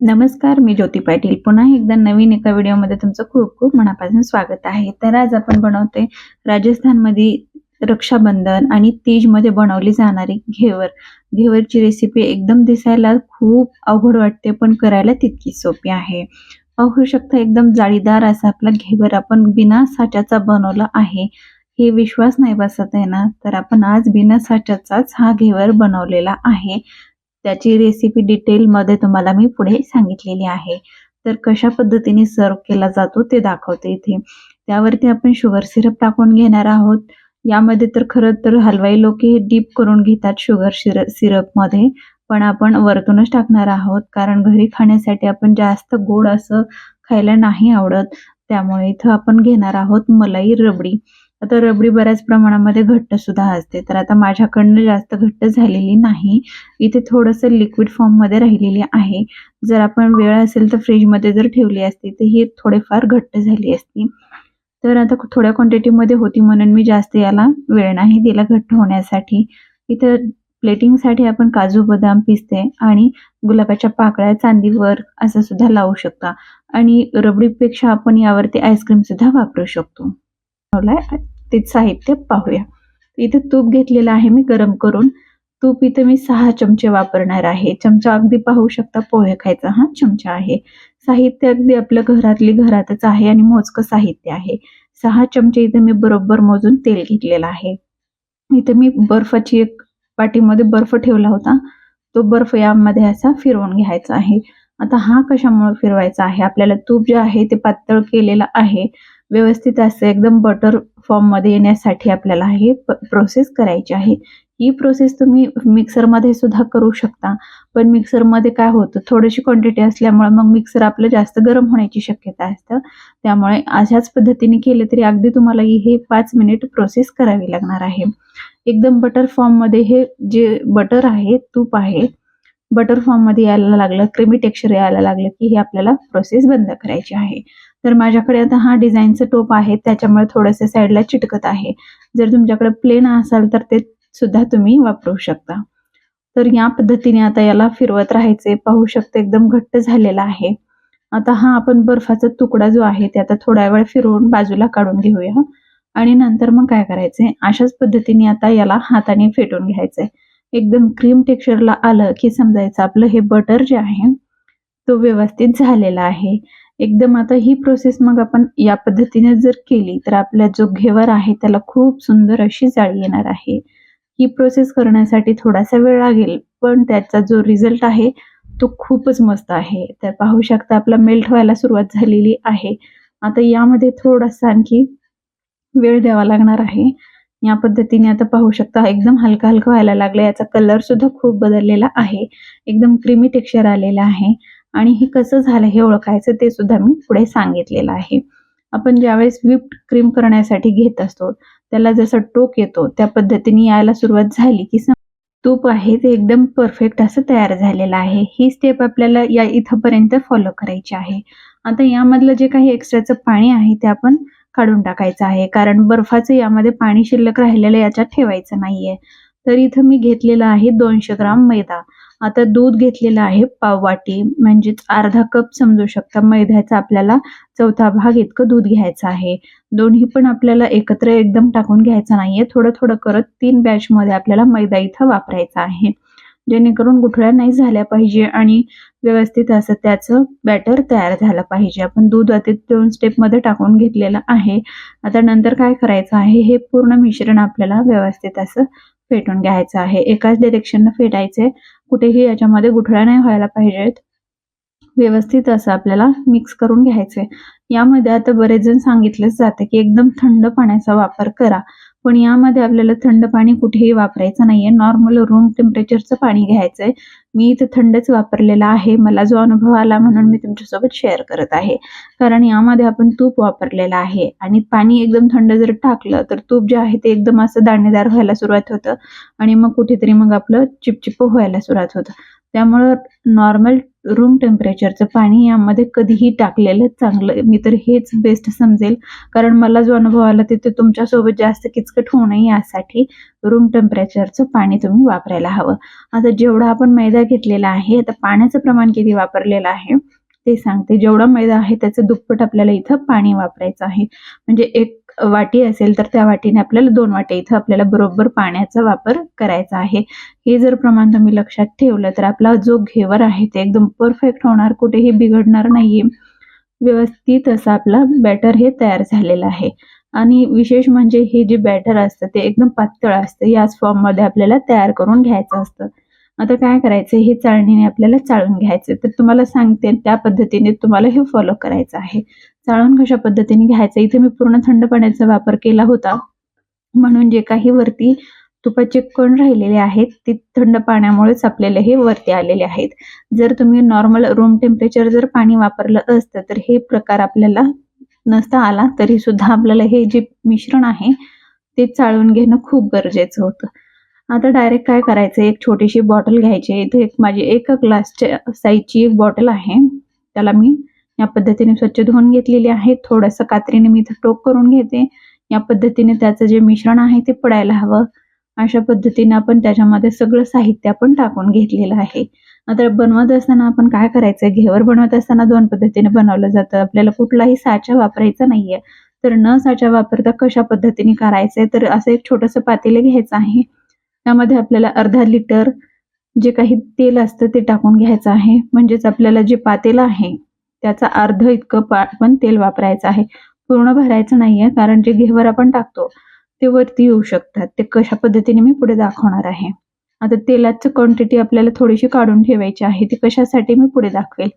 नमस्कार मी ज्योती पाटील. पुन्हा एकदा नवीन एका व्हिडिओमध्ये तुमचं खूप खूप मनापासून स्वागत आहे. तर आज आपण बनवते राजस्थानमध्ये रक्षाबंधन आणि तीजमध्ये बनवली जाणारी घेवर. घेवरची रेसिपी एकदम दिसायला खूप अवघड वाटते पण करायला तितकी सोपी आहे. पाहू शकता एकदम जाळीदार असा आपला घेवर आपण बिना साच्याचा बनवला आहे. हे विश्वास नाही बसत आहे ना? तर आपण आज बिना साच्याचाच हा घेवर बनवलेला आहे. त्याची रेसिपी डिटेलमध्ये तुम्हाला मी पुढे सांगितलेली आहे. तर कशा पद्धतीने सर्व केला जातो ते दाखवते इथे. त्यावरती आपण शुगर सिरप टाकून घेणार आहोत. यामध्ये तर खरं तर हलवाई लोक हे डीप करून घेतात शुगर सिरप सिरपमध्ये पण आपण वरतूनच टाकणार आहोत. कारण घरी खाण्यासाठी आपण जास्त गोड असं खायला नाही आवडत. त्यामुळे इथं आपण घेणार आहोत मलाई रबडी. आता रबडी बऱ्याच प्रमाणामध्ये घट्ट सुद्धा असते. तर आता माझ्याकडनं जास्त घट्ट झालेली नाही. इथे थोडंसं लिक्विड फॉर्ममध्ये राहिलेली आहे. जर आपण वेळ असेल तर फ्रीजमध्ये जर ठेवली असती तर ही थोडेफार घट्ट झाली असती. तर आता थोड्या क्वांटिटीमध्ये होती म्हणून मी जास्त याला वेळ नाही दिला घट्ट होण्यासाठी. इथं प्लेटिंगसाठी आपण काजू बदाम पिस्ते आणि गुलाबाच्या पाकळ्या चांदीवर असं सुद्धा लावू शकता. आणि रबडीपेक्षा आपण यावरती आईस्क्रीम सुद्धा वापरू शकतो. ते साहित्य पाहूया. इथे तूप घेतलेलं आहे मी गरम करून. तूप इथे मी सहा चमचे वापरणार आहे. चमचा अगदी पाहू शकता पोहे खायचा हा चमचा आहे. साहित्य अगदी आपल्या घरातली घरातच आहे आणि मोजकं साहित्य आहे. सहा चमचे इथे मी बरोबर मोजून तेल घेतलेलं आहे. इथे मी बर्फाची एक पाटीमध्ये बर्फ ठेवला होता. तो बर्फ यामध्ये असा फिरवून घ्यायचा आहे. आता हा कशामुळे फिरवायचा आहे? आपल्याला तूप जे आहे ते पातळ केलेलं आहे. व्यवस्थित असं एकदम बटर फॉर्ममध्ये येण्यासाठी आपल्याला हे प्रोसेस करायची आहे. ही प्रोसेस तुम्ही मिक्सरमध्ये सुद्धा करू शकता. पण मिक्सरमध्ये काय होतं? थोडीशी क्वांटिटी असल्यामुळे मग मिक्सर आपलं जास्त गरम होण्याची शक्यता असतं. त्यामुळे अशाच पद्धतीने केलं तरी अगदी तुम्हाला हे पाच मिनिट प्रोसेस करावी लागणार आहे. एकदम बटर फॉर्ममध्ये हे जे बटर आहे तूप आहे बटर फॉर्ममध्ये यायला लागलं क्रिमी टेक्स्चर यायला लागलं की हे आपल्याला प्रोसेस बंद करायची आहे. तर माझ्याकडे आता हा डिझाईनचं टोप आहे त्याच्यामुळे थोडंसं साईडला चिटकत आहे. जर तुमच्याकडे प्लेन असाल तर ते सुद्धा तुम्ही वापरू शकता. तर या पद्धतीने आता याला फिरवत राहायचे पाहू शकते एकदम घट्ट झालेला आहे. आता हा आपण बर्फाचा तुकडा जो आहे ते आता थोड्या वेळ फिरवून बाजूला काढून घेऊया. आणि नंतर मग काय करायचंय अशाच पद्धतीने आता याला हाताने फेटून घ्यायचंय एकदम क्रीम टेक्स्चरला आलं की समजायचं आपलं हे बटर जे आहे तो व्यवस्थित झालेला आहे. एकदम आता ही प्रोसेस मग आपण या पद्धतीने जर केली तर आपला जो घेवर आहे त्याला खूप सुंदर अशी जाळी येणार आहे. ही प्रोसेस करण्यासाठी थोडासा वेळ लागेल पण त्याचा जो रिझल्ट आहे तो खूपच मस्त आहे. तर पाहू शकता आपला मेल्ट व्हायला सुरुवात झालेली आहे. आता यामध्ये थोडासा आणखी वेळ द्यावा लागणार आहे. या पद्धतीने आता पाहू शकता एकदम हलका हलका व्हायला लागला. याचा कलर सुद्धा खूप बदललेला आहे. एकदम क्रीमी टेक्स्चर आलेला आहे. आणि हे कसं झालं हे ओळखायचं ते सुद्धा मी पुढे सांगितलेलं आहे. आपण ज्यावेळेस व्हिप्ड क्रीम करण्यासाठी घेत असतो त्याला जसं टोक येतो त्या पद्धतीने यायला सुरुवात झाली की तूप आहे ते एकदम परफेक्ट असं तयार झालेलं आहे. ही स्टेप आपल्याला या इथंपर्यंत फॉलो करायची आहे. आता यामधलं जे काही एक्स्ट्राचं पाणी आहे ते आपण काढून टाकायचं आहे. कारण बर्फाचं यामध्ये पाणी शिल्लक राहिलेलं याच्यात ठेवायचं नाहीये. तर इथं मी घेतलेलं आहे दोनशे ग्राम मैदा. आता दूध घेतलेलं आहे पाववाटी म्हणजेच अर्धा कप समजू शकता मैद्याचा आपल्याला चौथा भाग इतकं दूध घ्यायचं आहे. दोन्ही पण आपल्याला एकत्र एकदम टाकून घ्यायचं नाहीये. थोडं थोडं करत तीन बॅच मध्ये आपल्याला मैदा इथं वापरायचा आहे. जेणेकरून गुठळ्या नाही झाल्या पाहिजे आणि व्यवस्थित असं त्याचं बॅटर तयार झालं पाहिजे. आपण दूध अति दोन स्टेपमध्ये टाकून घेतलेलं आहे. आता नंतर काय करायचं आहे? हे पूर्ण मिश्रण आपल्याला व्यवस्थित असं फेटून घ्यायचं आहे. एकाच डिरेक्शननं फेटायचे. कुठेही याच्यामध्ये गुठळ्या नाही व्हायला पाहिजेत. व्यवस्थित असं आपल्याला मिक्स करून घ्यायचंय. यामध्ये आता बरेच जण सांगितलेच जाते की एकदम थंड पाण्याचा वापर करा. पण यामध्ये आपल्याला थंड पाणी कुठेही वापरायचं नाहीये. नॉर्मल रूम टेम्परेचरचं पाणी घ्यायचंय. मी इथं थंडच वापरलेलं आहे. मला जो अनुभव आला म्हणून मी तुमच्यासोबत शेअर करत आहे. कारण यामध्ये आपण तूप वापरलेलं आहे. आणि पाणी एकदम थंड जर टाकलं तर तूप जे आहे ते एकदम असं दाणेदार व्हायला सुरुवात होतं. आणि मग कुठेतरी मग आपलं चिपचिप व्हायला सुरुवात होतं. त्यामुळं नॉर्मल रूम टेम्परेचरचं पाणी यामध्ये कधीही टाकलेलं चांगलं मी तर हेच बेस्ट समजेल. कारण मला जो अनुभव आला तिथे तुमच्यासोबत जास्त किचकट होऊ नये यासाठी रूम टेम्परेचरचं पाणी तुम्ही वापरायला हवं. आता जेवढा आपण मैदा घेतलेला आहे आता पाण्याचं प्रमाण किती वापरलेलं आहे ते सांगते. जेवढा मैदा आहे त्याचं दुप्पट आपल्याला इथं पाणी वापरायचं आहे. म्हणजे एक वाटी असेल तर त्या वाटीने आपल्याला दोन वाट्या इथं आपल्याला बरोबर पाण्याचा वापर करायचा आहे. हे जर प्रमाण तुम्ही लक्षात ठेवलं तर आपला जो घेवर आहे ते एकदम परफेक्ट होणार कुठेही बिघडणार नाहीये. व्यवस्थित असं आपला बॅटर हे तयार झालेलं आहे. आणि विशेष म्हणजे हे जे बॅटर असतं ते एकदम पातळ असतं याच फॉर्ममध्ये आपल्याला तयार करून घ्यायचं असतं. आता काय करायचं? हे चाळणीने आपल्याला चाळून घ्यायचं. तर तुम्हाला सांगते त्या पद्धतीने तुम्हाला हे फॉलो करायचं आहे. चाळून कशा पद्धतीने घ्यायचं? इथे मी पूर्ण थंड पाण्याचा वापर केला होता. म्हणून जे काही वरती तुपाचे कण राहिलेले आहेत ते थंड पाण्यामुळेच आपल्याला हे वरती आलेले आहेत. जर तुम्ही नॉर्मल रूम टेम्परेचर जर पाणी वापरलं असतं तर हे प्रकार आपल्याला नसता आला तरी सुद्धा आपल्याला हे जे मिश्रण आहे ते चाळून घेणं खूप गरजेचं होतं. आता डायरेक्ट काय करायचं? एक छोटीशी बॉटल घ्यायची इथे एक माझी एक ग्लासच्या साईजची एक बॉटल आहे. त्याला मी या पद्धतीने स्वच्छ धुवून घेतलेली आहे. थोडंसं कात्रीने मी इथं टोक करून घेते. या पद्धतीने त्याचं जे मिश्रण आहे ते पडायला हवं. अशा पद्धतीने आपण त्याच्यामध्ये सगळं साहित्य आपण टाकून घेतलेलं आहे. आता बनवत असताना आपण काय करायचं? घेवर बनवत असताना दोन पद्धतीने बनवलं जातं. आपल्याला कुठलाही साचा वापरायचा नाहीये. तर न साचा वापरता कशा पद्धतीने करायचंय? तर असं एक छोटंसं पातेलं घ्यायचं आहे. त्यामध्ये आपल्याला अर्धा लिटर जे काही तेल असतं ते टाकून घ्यायचं आहे. म्हणजेच आपल्याला जे पातेलं आहे त्याचा अर्ध इतकं पण तेल वापरायचं आहे. पूर्ण भरायचं नाहीये कारण जे घेवर आपण टाकतो ते वरती येऊ शकतात. ते कशा पद्धतीने मी पुढे दाखवणार आहे. आता तेलाची क्वांटिटी आपल्याला थोडीशी काढून ठेवायची आहे. ती कशासाठी मी पुढे दाखवेल.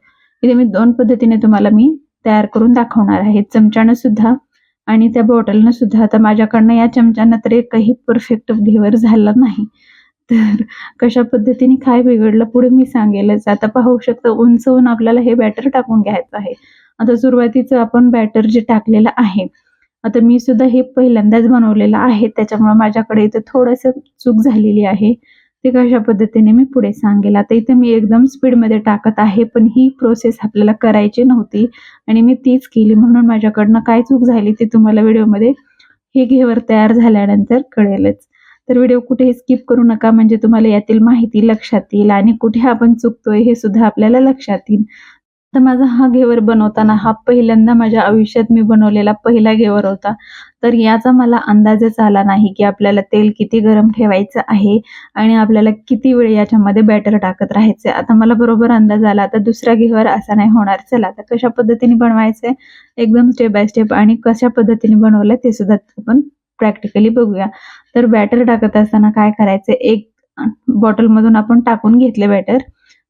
इथे मी दोन पद्धतीने तुम्हाला मी तयार करून दाखवणार आहे. चमच्यानं सुद्धा आणि त्या बॉटलनं सुद्धा आता माझ्याकडनं या चमच्यानं तर एकही परफेक्ट घेवर झाला नाही. तर कशा पद्धतीने काय बिघडलं पुढे मी सांगेलच. आता पाहू शकता उंचवून आपल्याला हे बॅटर टाकून घ्यायचं आहे. आता सुरुवातीचं आपण बॅटर जे टाकलेलं आहे आता मी सुद्धा हे पहिल्यांदाच बनवलेलं आहे. त्याच्यामुळे माझ्याकडे इथे थोडस चूक झालेली आहे. ते कशा पद्धतीने मी पुढे सांगेल. आता इथे मी एकदम स्पीडमध्ये टाकत आहे पण ही प्रोसेस आपल्याला करायची नव्हती आणि मी तीच केली. म्हणून माझ्याकडनं काय चूक झाली ते तुम्हाला व्हिडिओमध्ये हे घेवर तयार झाल्यानंतर कळेलच. तर व्हिडिओ कुठेही स्किप करू नका म्हणजे तुम्हाला यातील माहिती लक्षात येईल आणि कुठे आपण चुकतोय हे सुद्धा आपल्याला लक्षात येईल. तर माझा हा घेवर बनवताना हा पहिल्यांदा माझ्या आयुष्यात मी बनवलेला पहिला घेवर होता. तर याचा मला अंदाजच आला नाही की आपल्याला तेल किती गरम ठेवायचं आहे आणि आपल्याला किती वेळ याच्यामध्ये बॅटर टाकत राहायचं. आता मला बरोबर अंदाज आला आता दुसरा घेवर असा नाही होणार. चला आता कशा पद्धतीने बनवायचं एकदम स्टेप बाय स्टेप आणि कशा पद्धतीने बनवलं ते सुद्धा आपण प्रॅक्टिकली बघूया. तर बॅटर टाकत असताना काय करायचं एक बॉटलमधून आपण टाकून घेतले बॅटर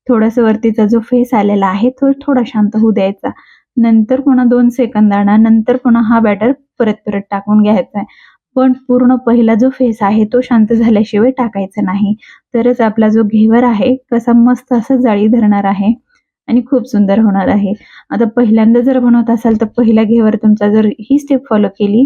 थोडस वरतीचा जो फेस आलेला आहे तो थोडा शांत होऊ द्यायचा. नंतर पुन्हा दोन सेकंदाना नंतर पुन्हा हा बॅटर परत परत टाकून घ्यायचा आहे. पण पूर्ण पहिला जो फेस आहे तो शांत झाल्याशिवाय टाकायचा नाही. तरच आपला जो घेवर आहे कसा मस्त असा जाळी धरणार आहे आणि खूप सुंदर होणार आहे. आता पहिल्यांदा जर बनवत असाल तर पहिला घेवर तुमचा जर ही स्टेप फॉलो केली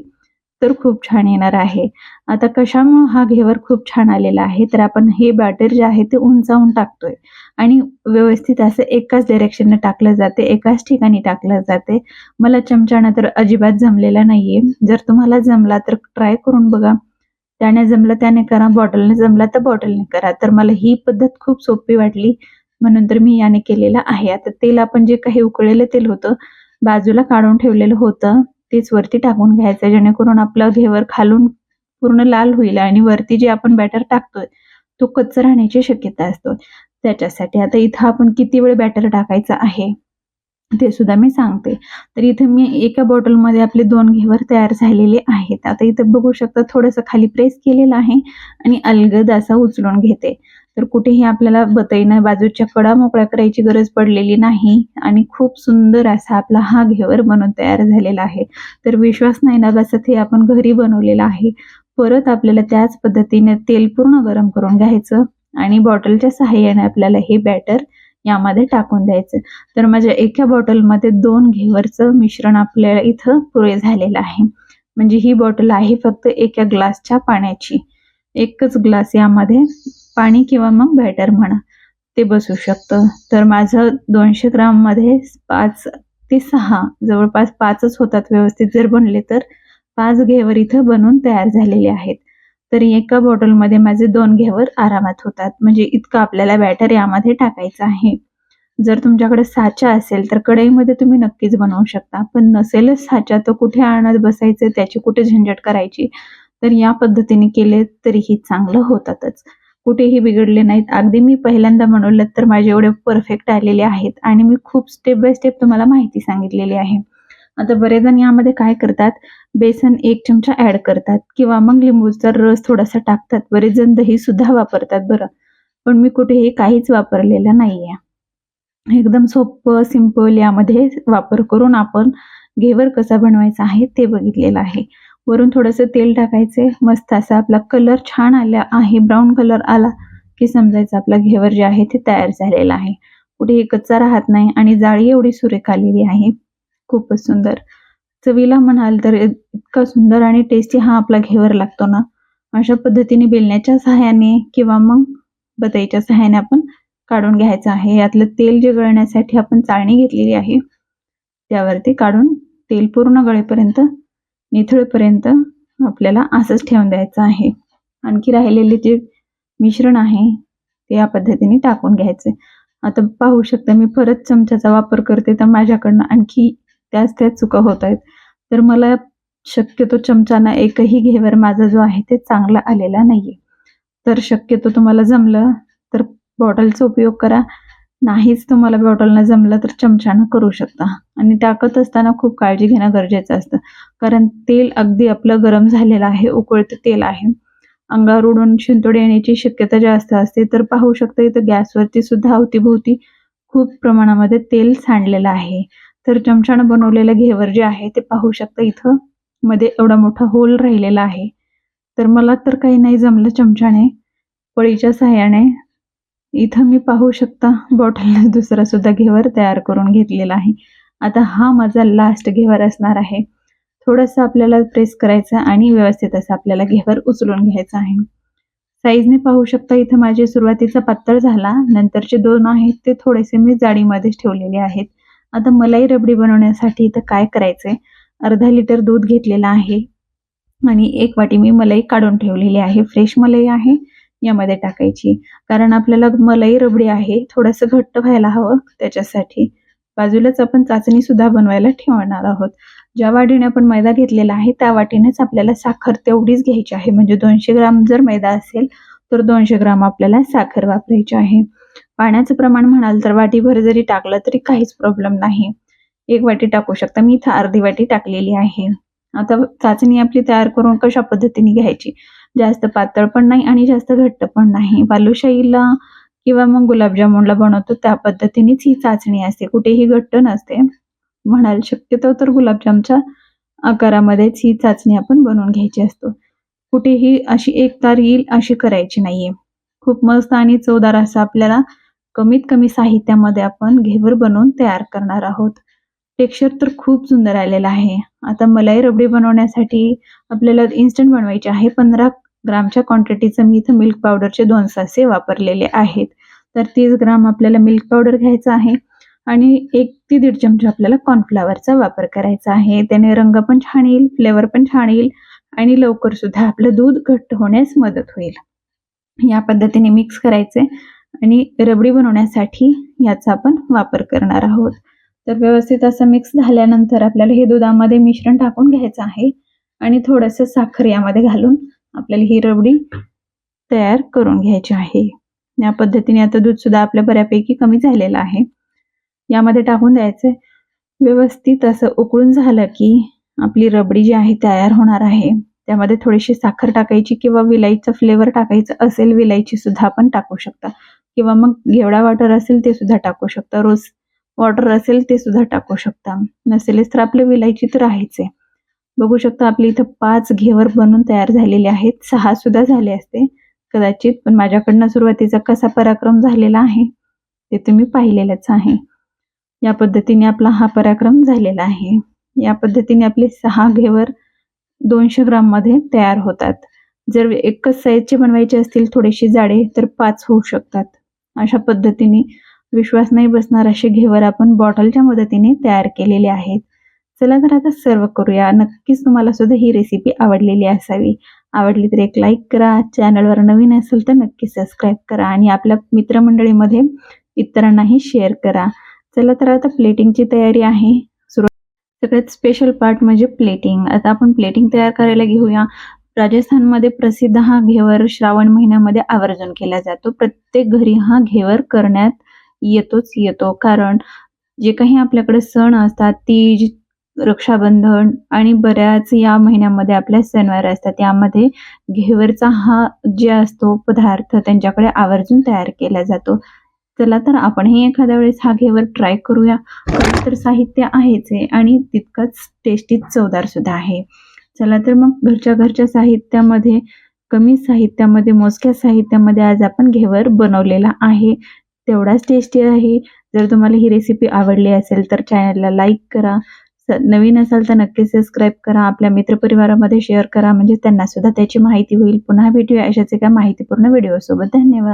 तर खूप छान येणार आहे. आता कशामुळे हा घेवर खूप छान आलेला आहे? तर आपण हे बॅटर जे आहे ते उंचावून टाकतोय. आणि व्यवस्थित असं एकाच डिरेक्शनने टाकलं जाते एकाच ठिकाणी टाकलं जाते. मला चमच्यानं तर अजिबात जमलेला नाहीये. जर तुम्हाला जमला तर ट्राय करून बघा. त्याने जमलं त्याने करा. बॉटलने जमला तर बॉटलने करा. तर मला ही पद्धत खूप सोपी वाटली. म्हणून तर मी याने केलेलं आहे. आता तेल आपण जे काही उकळलेलं तेल होतं बाजूला काढून ठेवलेलं होतं. तेच वरती टाकून घ्यायचं जेणेकरून आपलं घेवर खालून पूर्ण लाल होईल आणि वरती जे आपण बॅटर टाकतोय तो कच्च राहण्याची शक्यता असतो. त्याच्यासाठी आता इथं आपण किती वेळ बॅटर टाकायचं आहे? ते सुद्धा मी सांगते. तर इथे मी एका बॉटलमध्ये आपले दोन घेवर तयार झालेले आहेत. आता इथं बघू शकता थोडंसं खाली प्रेस केलेलं आहे आणि अलगद असा उचलून घेते. तर कुठेही आपल्याला बतईनं बाजूच्या कडा मोकळ्या करायची गरज पडलेली नाही. आणि खूप सुंदर असा आपला हा घेवर बनवून तयार झालेला आहे. तर विश्वास नाही ना बसत हे आपण घरी बनवलेलं आहे. परत आपल्याला त्याच पद्धतीने तेल पूर्ण गरम करून घ्यायचं आणि बॉटलच्या सहाय्याने आपल्याला हे बॅटर यामध्ये टाकून द्यायचं. तर माझ्या एका बॉटलमध्ये दोन घेवरचं मिश्रण आपल्याला इथं पुरे झालेलं आहे. म्हणजे ही बॉटल आहे फक्त एका ग्लासच्या पाण्याची. एकच ग्लास यामध्ये पाणी किंवा मग बॅटर म्हणा ते बसू शकतं. तर माझं दोनशे ग्राममध्ये पाच ते सहा जवळपास पाचच होतात व्यवस्थित. जर बनले तर पाच घेवर इथं बनून तयार झालेले आहेत. तर एका बॉटलमध्ये माझे दोन घेवर आरामात होतात. म्हणजे इतकं आपल्याला बॅटर यामध्ये टाकायचं आहे. जर तुमच्याकडे साचा असेल तर कढईमध्ये तुम्ही नक्कीच बनवू शकता. पण नसेलच साचा तर कुठे आणत बसायचं त्याची कुठे झंझट करायची तर या पद्धतीने केले तरीही चांगलं होतातच. कुठेही बिघडले नाहीत. अगदी मी पहिल्यांदा बनवलं तर माझे एवढे परफेक्ट आलेले आहेत आणि मी खूप स्टेप बाय स्टेप तुम्हाला माहिती सांगितलेली आहे. आता बरेच जण यामध्ये काय करतात? बेसन एक चमचा ऍड करतात किंवा मग लिंबूचा रस थोडासा टाकतात. बरेच जण दही सुद्धा वापरतात बरं. पण मी कुठेही काहीच वापरलेलं नाहीये. एकदम सोपं सिंपल यामध्ये वापर करून आपण घेवर कसा बनवायचा आहे ते बघितलेलं आहे. वरून थोडंसं तेल टाकायचे. मस्त असा आपला कलर छान आला आहे. ब्राऊन कलर आला की समजायचं आपला घेवर जे आहे ते तयार झालेला आहे. कुठेही कच्चा राहत नाही आणि जाळी एवढी सुरेख आलेली आहे. खूपच सुंदर. चवीला म्हणाल तर इतका सुंदर आणि टेस्टी हा आपला घेवर लागतो ना. अशा पद्धतीने बेलण्याच्या सहाय्याने किंवा मग बताईच्या सहाय्याने आपण काढून घ्यायचं आहे. यातलं तेल जे गळण्यासाठी आपण चाळणी घेतलेली आहे त्यावरती काढून तेल पूर्ण गळेपर्यंत निथळपर्यंत आपल्याला असंच ठेवून द्यायचं आहे. आणखी राहिलेले जे मिश्रण आहे ते या पद्धतीने टाकून घ्यायचे. आता पाहू शकता मी परत चमच्याचा वापर करते तर माझ्याकडनं आणखी त्याच त्याच चुका होत आहेत. तर मला शक्यतो चमचाना एकही घेवर माझा जो आहे ते चांगला आलेला नाहीये. तर शक्यतो तुम्हाला जमलं तर बॉटलचा उपयोग करा. नाहीच तुम्हाला बॉटलनं जमलं तर चमच्यानं करू शकता. आणि टाकत असताना खूप काळजी घेणं गरजेचं असतं. कारण तेल अगदी आपलं गरम झालेलं आहे उकळतं तेल आहे. अंगावर उडून शिंतोड येण्याची शक्यता जास्त असते. तर पाहू शकता इथं गॅसवरती सुद्धा अवतीभोवती खूप प्रमाणामध्ये तेल सांडलेलं आहे. तर चमच्यानं बनवलेलं घेवर जे आहे ते पाहू शकता इथं मध्ये एवढा मोठा होल राहिलेला आहे. तर मला तर काही नाही जमलं चमच्याने पळीच्या सहाय्याने इथं मी पाहू शकता बॉटलला दुसरा सुद्धा घेवर तयार करून घेतलेला आहे. आता हा माझा लास्ट घेवर असणार आहे. थोडंसं आपल्याला प्रेस करायचं आणि व्यवस्थित असं आपल्याला घेवर उचलून घ्यायचं आहे. साईजने पाहू शकता इथं माझे सुरुवातीचा पातळ झाला नंतरचे दोन आहेत ते थोडेसे मी जाडीमध्येच ठेवलेले आहेत. आता मलाई रबडी बनवण्यासाठी इथं काय करायचंय? अर्धा लिटर दूध घेतलेलं आहे आणि एक वाटी मी मलाई काढून ठेवलेली आहे. फ्रेश मलाई आहे. यामध्ये टाकायची. कारण आपल्याला मलाई रबडी आहे थोडंसं घट्ट व्हायला हवं त्याच्यासाठी. बाजूलाच आपण चाचणी सुद्धा बनवायला ठेवणार आहोत. ज्या वाटीने आपण मैदा घेतलेला आहे त्या वाटीनेच आपल्याला साखर तेवढीच घ्यायची आहे. म्हणजे दोनशे ग्राम जर मैदा असेल तर दोनशे ग्राम आपल्याला साखर वापरायची आहे. पाण्याचं प्रमाण म्हणाल तर वाटीभर जरी टाकलं तरी काहीच प्रॉब्लेम नाही. एक वाटी टाकू शकता. मी इथं अर्धी वाटी टाकलेली आहे. आता चाचणी आपली तयार करून कशा पद्धतीने घ्यायची? जास्त पातळ पण नाही आणि जास्त घट्ट पण नाही. बालुशाहीला किंवा मग गुलाबजामुनला बनवतो त्या पद्धतीनेच ही चाचणी असते. कुठेही घट्ट नसते. म्हणाल शक्यतो तर गुलाबजामच्या आकारामध्येच ही चाचणी आपण बनवून घ्यायची असतो. कुठेही अशी एक तार येईल अशी करायची नाहीये. खूप मस्त आणि चवदार असं आपल्याला कमीत कमी साहित्यामध्ये आपण घेवर बनवून तयार करणार आहोत. टेक्स्चर तर खूप सुंदर आलेलं आहे. आता मलाई रबडी बनवण्यासाठी आपल्याला इन्स्टंट बनवायचे आहे. पंधरा ग्रामच्या क्वांटिटीचं मी इथं मिल्क पावडरचे दोन सासे वापरलेले आहेत. तर तीस ग्राम आपल्याला मिल्क पावडर घ्यायचं आहे आणि एक ते दीड चमचा आपल्याला कॉर्नफ्लावरचा वापर करायचा आहे. त्याने रंग पण छान येईल फ्लेवर पण छान येईल आणि लवकर सुद्धा आपलं दूध घट्ट होण्यास मदत होईल. या पद्धतीने मिक्स करायचे आणि रबडी बनवण्यासाठी याचा आपण वापर करणार आहोत. तर व्यवस्थित असं मिक्स झाल्यानंतर आपल्याला हे दुधामध्ये मिश्रण टाकून घ्यायचं आहे. आणि थोडंसं साखर यामध्ये घालून आपल्याला ही रबडी तयार करून घ्यायची आहे. या पद्धतीने आता दूध सुद्धा आपल्या बऱ्यापैकी कमी झालेलं आहे. यामध्ये टाकून द्यायचं व्यवस्थित असं उकळून झालं की आपली रबडी जी आहे तयार होणार आहे. त्यामध्ये थोडीशी साखर टाकायची किंवा विलायचं फ्लेवर टाकायचं असेल विलायची सुद्धा आपण टाकू शकता. किंवा मग घेवडा वाटर असेल ते सुद्धा टाकू शकता. रोज वॉटर असेल ते सुद्धा टाकू शकता. नसेलच तर आपलं विलायची तर आहेच आहे. बघू शकता आपली इथं पाच घेवर बनून तयार झालेले आहेत. सहा सुद्धा झाले असते. कदाचित पण माझ्याकडनं सुरुवातीचा कसा पराक्रम झालेला आहे ते तुम्ही पाहिलेलंच आहे. या पद्धतीने आपला हा पराक्रम झालेला आहे. या पद्धतीने आपले सहा घेवर दोनशे ग्राममध्ये तयार होतात. जर एकच साईजचे बनवायचे असतील थोडेसे जाडे तर पाच होऊ शकतात. अशा पद्धतीने विश्वास नाही बसणार असे घेवर आपण बॉटलच्या मदतीने तयार केलेले आहेत. चला तर आता सर्व करूया. नक्कीच तुम्हाला सुद्धा ही रेसिपी आवडलेली असावी. आवडली तर एक लाईक करा. चॅनलवर नवीन असेल तर नक्की सबस्क्राईब करा आणि आपल्या मित्रमंडळीमध्ये इतरांनाही शेअर करा. चला तर आता प्लेटिंगची तयारी आहे. सुरुवात सगळ्यात स्पेशल पार्ट म्हणजे प्लेटिंग आता आपण प्लेटिंग तयार करायला घेऊया. राजस्थानमध्ये प्रसिद्ध हा घेवर श्रावण महिन्यामध्ये आवर्जून केला जातो. प्रत्येक घरी हा घेवर करण्यात येतोच येतो. कारण जे काही आपल्याकडे सण असतात तीज रक्षाबंधन आणि बऱ्याच या महिन्यामध्ये आपल्या सणवार असतात यामध्ये घेवरचा हा जे असतो पदार्थ त्यांच्याकडे आवर्जून तयार केला जातो. चला तर आपणही एखाद्या वेळेस हा घेवर ट्राय करूया. खरं तर साहित्य आहेच आहे आणि तितकंच टेस्टी चवदार सुद्धा आहे. चला तर मग घरच्या घरच्या साहित्यामध्ये कमी साहित्यामध्ये मोजक्या साहित्यामध्ये आज आपण घेवर बनवलेला आहे. तेवढाच टेस्टी आहे. जर तुम्हाला ही रेसिपी आवडली असेल तर चॅनलला लाईक करा. स नवीन असाल तर नक्की सबस्क्राईब करा. आपल्या मित्रपरिवारामध्ये शेअर करा. म्हणजे त्यांना सुद्धा त्याची माहिती होईल. पुन्हा भेटूया अशाच एका माहितीपूर्ण व्हिडिओसोबत धन्यवाद.